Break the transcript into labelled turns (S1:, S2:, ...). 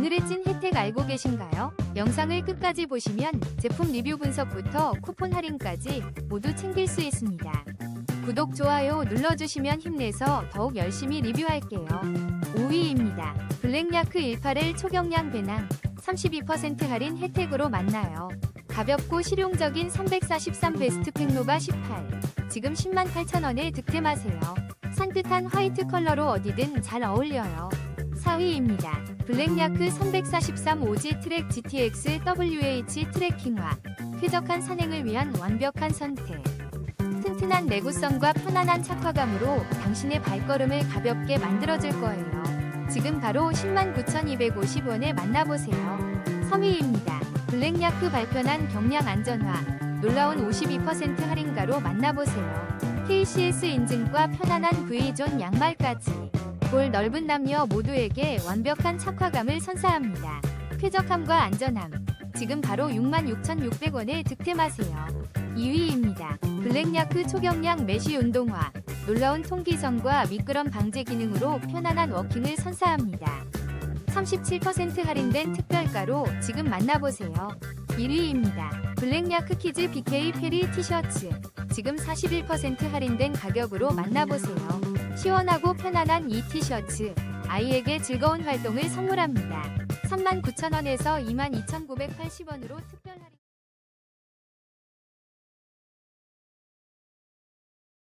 S1: 오늘의 찐 혜택 알고 계신가요? 영상을 끝까지 보시면 제품 리뷰 분석부터 쿠폰 할인까지 모두 챙길 수 있습니다. 구독, 좋아요 눌러주시면 힘내서 더욱 열심히 리뷰할게요. 5위입니다. 블랙야크 18L 초경량 배낭 32% 할인 혜택으로 만나요. 가볍고 실용적인 343 베스트 팩노바 18. 지금 10만 8천 원에 득템하세요. 산뜻한 화이트 컬러로 어디든 잘 어울려요. 4위입니다. 블랙야크 343 OG 트랙 GTX WH 트래킹화. 쾌적한 산행을 위한 완벽한 선택. 튼튼한 내구성과 편안한 착화감으로 당신의 발걸음을 가볍게 만들어줄 거예요. 지금 바로 109,250원에 만나보세요. 3위입니다. 블랙야크 발편한 경량 안전화. 놀라운 52% 할인가로 만나보세요. KCS 인증과 편안한 V존 양말까지. 볼 넓은 남녀 모두에게 완벽한 착화감을 선사합니다. 쾌적함과 안전함. 지금 바로 66,600원에 득템하세요. 2위입니다. 블랙야크 초경량 메쉬 운동화. 놀라운 통기성과 미끄럼 방제 기능으로 편안한 워킹을 선사합니다. 37% 할인된 특별가로 지금 만나보세요. 1위입니다. 블랙야크 키즈 BK 페리 티셔츠. 지금 41% 할인된 가격으로 만나보세요. 시원하고 편안한 이 티셔츠. 아이에게 즐거운 활동을 선물합니다. 39,000원에서 22,980원으로 특별 할인.